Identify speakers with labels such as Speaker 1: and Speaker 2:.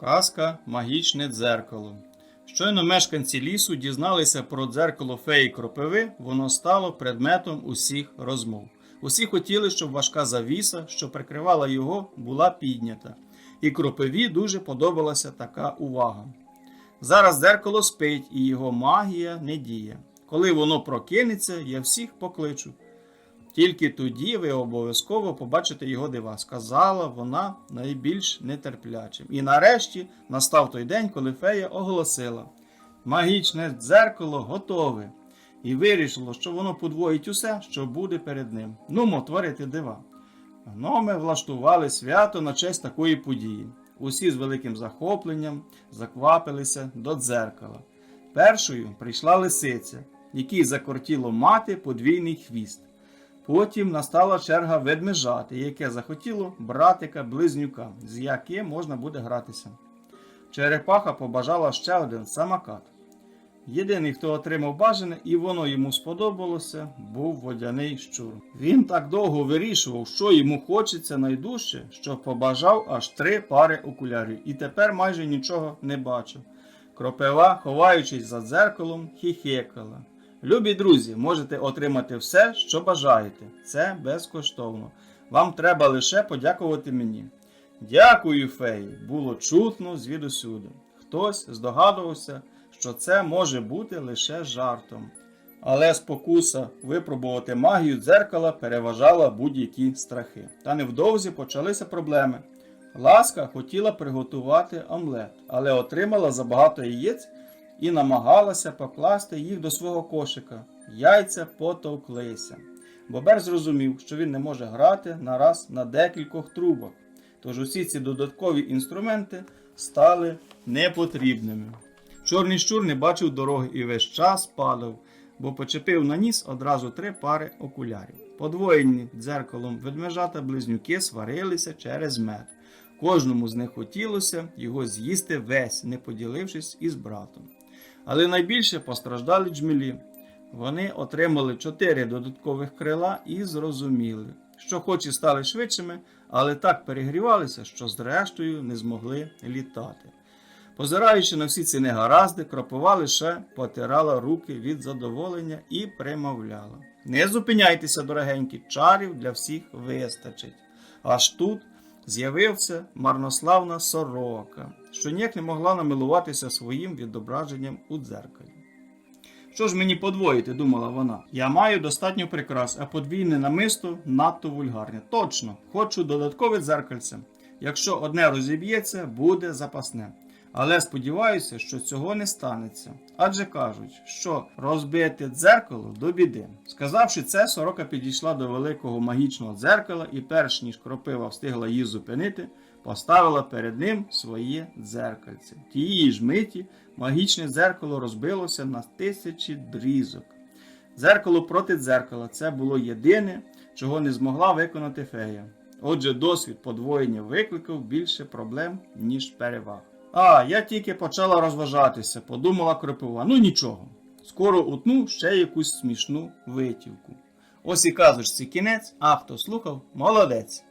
Speaker 1: Казка Магічне дзеркало. Щойно мешканці лісу дізналися про дзеркало феї кропиви, воно стало предметом усіх розмов. Усі хотіли, щоб важка завіса, що прикривала його, була піднята. І кропиві дуже подобалася така увага. Зараз дзеркало спить, і його магія не діє. Коли воно прокинеться, я всіх покличу. Тільки тоді ви обов'язково побачите його дива, сказала вона найбільш нетерплячим. І нарешті настав той день, коли фея оголосила: магічне дзеркало готове, і вирішило, що воно подвоїть усе, що буде перед ним. Нумо творити дива. Гноми влаштували свято на честь такої події. Усі з великим захопленням заквапилися до дзеркала. Першою прийшла лисиця, якій закортіло мати подвійний хвіст. Потім настала черга ведмежати, яке захотіло братика близнюка, з яким можна буде гратися. Черепаха побажала ще один самокат. Єдиний, хто отримав бажане, і воно йому сподобалося, був водяний щур. Він так довго вирішував, що йому хочеться найдужче, що побажав аж три пари окулярів, і тепер майже нічого не бачив. Кропива, ховаючись за дзеркалом, хіхекала. Любі друзі, можете отримати все, що бажаєте. Це безкоштовно. Вам треба лише подякувати мені. Дякую, феї, було чутно звідусюди. Хтось здогадувався, що це може бути лише жартом. Але спокуса випробувати магію дзеркала переважала будь-які страхи. Та невдовзі почалися проблеми. Ласка хотіла приготувати омлет, але отримала забагато яєць і намагалася покласти їх до свого кошика. Яйця потовклися. Бобер зрозумів, що він не може грати нараз на декількох трубах, тож усі ці додаткові інструменти стали непотрібними. Чорний щур не бачив дороги і весь час падав, бо почепив на ніс одразу три пари окулярів. Подвоєні дзеркалом ведмежата близнюки сварилися через мед. Кожному з них хотілося його з'їсти весь, не поділившись із братом. Але найбільше постраждали джмілі. Вони отримали чотири додаткових крила і зрозуміли, що хоч і стали швидшими, але так перегрівалися, що зрештою не змогли літати. Позираючи на всі ці негаразди, кропова лише потирала руки від задоволення і примовляла. Не зупиняйтеся, дорогенькі, чарів для всіх вистачить. Аж тут з'явився марнославна сорока, що ніяк не могла намилуватися своїм відображенням у дзеркалі. Що ж мені подвоїти, думала вона. Я маю достатньо прикрас, а подвійне намисто надто вульгарне. Точно, хочу додаткове дзеркальце. Якщо одне розіб'ється, буде запасне. Але сподіваюся, що цього не станеться. Адже кажуть, що розбити дзеркало до біди. Сказавши це, сорока підійшла до великого магічного дзеркала і, перш ніж кропива встигла її зупинити, поставила перед ним своє дзеркальце. Тієї ж миті магічне дзеркало розбилося на тисячі дрізок. Дзеркало проти дзеркала це було єдине, чого не змогла виконати фея. Отже, досвід подвоєння викликав більше проблем, ніж переваг. А, я тільки почала розважатися, подумала кропива. Ну нічого. Скоро утну ще якусь смішну витівку. Ось і казочці кінець, а хто слухав, молодець.